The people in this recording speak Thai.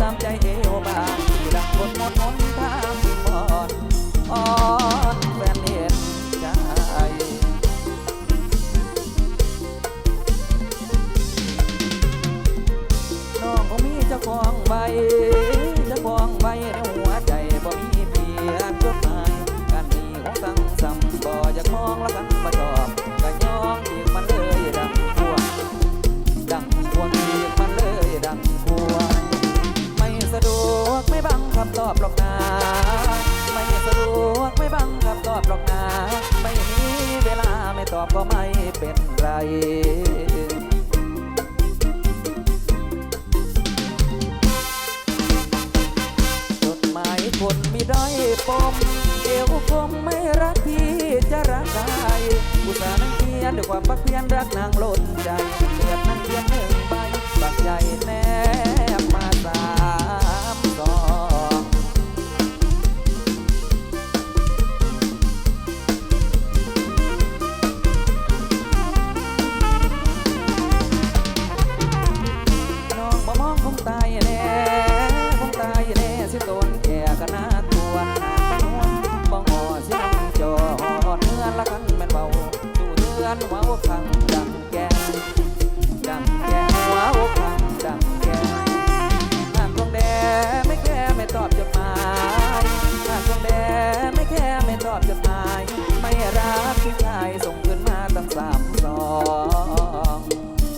ตามใจเอวบางที่รักคนละคนทางบอนอ่อนแฟนเห็นใจน้องคงมีเจ้าของใบ อบหรอกนะไม่มีเวลาไม่ตอบก็ไม่เป็นไรจดหมายคนไม่ได้ปมเอวคงไม่รักที่จะรักใครอุตส่าห์นั่งเทียนด้วยความปักเพียนรักนางล้นใจเกียดนั่งเทียนหนึ่งใบปักใหญ่แน่ งบ่มองคงตายแน่คงตายแน่สิโตนแก่ก็น่ากลัวน้านวลบ่งอสิน้องจอดเนื้อละคันแม่นเบาดูเนื้อนว้าวพังดังแกงดังแกงว้าวพังดังแกงหากดวงแดงไม่แค่ไม่ตอบจดหมายหากดวงแดงไม่แค่ไม่ตอบจดหมาย ไม่รักผู้ชายส่งคืนมาตั้งสามซอง